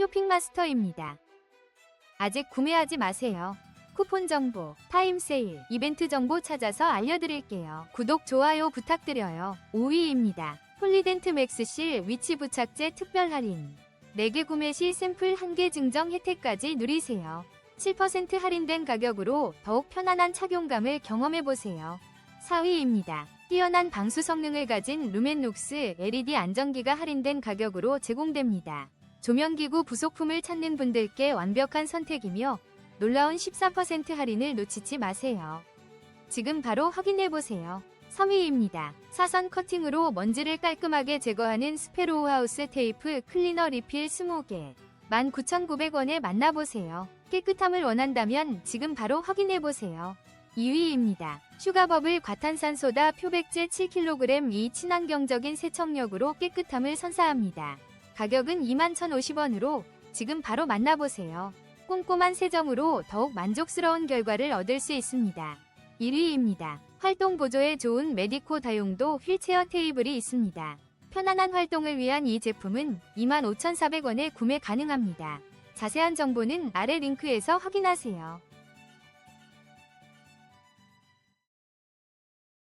쇼핑마스터입니다. 아직 구매하지 마세요. 쿠폰 정보, 타임 세일, 이벤트 정보 찾아서 알려드릴게요. 구독, 좋아요 부탁드려요. 5위입니다. 폴리덴트 맥스 실 위치 부착제 특별 할인. 4개 구매 시 샘플 1개 증정 혜택까지 누리세요. 7% 할인된 가격으로 더욱 편안한 착용감을 경험해보세요. 4위입니다. 뛰어난 방수 성능을 가진 루멘룩스 LED 안전기가 할인된 가격으로 제공됩니다. 조명기구 부속품을 찾는 분들께 완벽한 선택이며 놀라운 14% 할인을 놓치지 마세요. 지금 바로 확인해보세요. 3위입니다. 사선 커팅으로 먼지를 깔끔하게 제거하는 스페로우 하우스 테이프 클리너 리필 20개. 19,900원에 만나보세요. 깨끗함을 원한다면 지금 바로 확인해보세요. 2위입니다. 슈가버블 과탄산소다 표백제 7kg 이 친환경적인 세척력으로 깨끗함을 선사합니다. 가격은 21,050원으로 지금 바로 만나보세요. 꼼꼼한 세정으로 더욱 만족스러운 결과를 얻을 수 있습니다. 1위입니다. 활동 보조에 좋은 메디코 다용도 휠체어 테이블이 있습니다. 편안한 활동을 위한 이 제품은 25,400원에 구매 가능합니다. 자세한 정보는 아래 링크에서 확인하세요.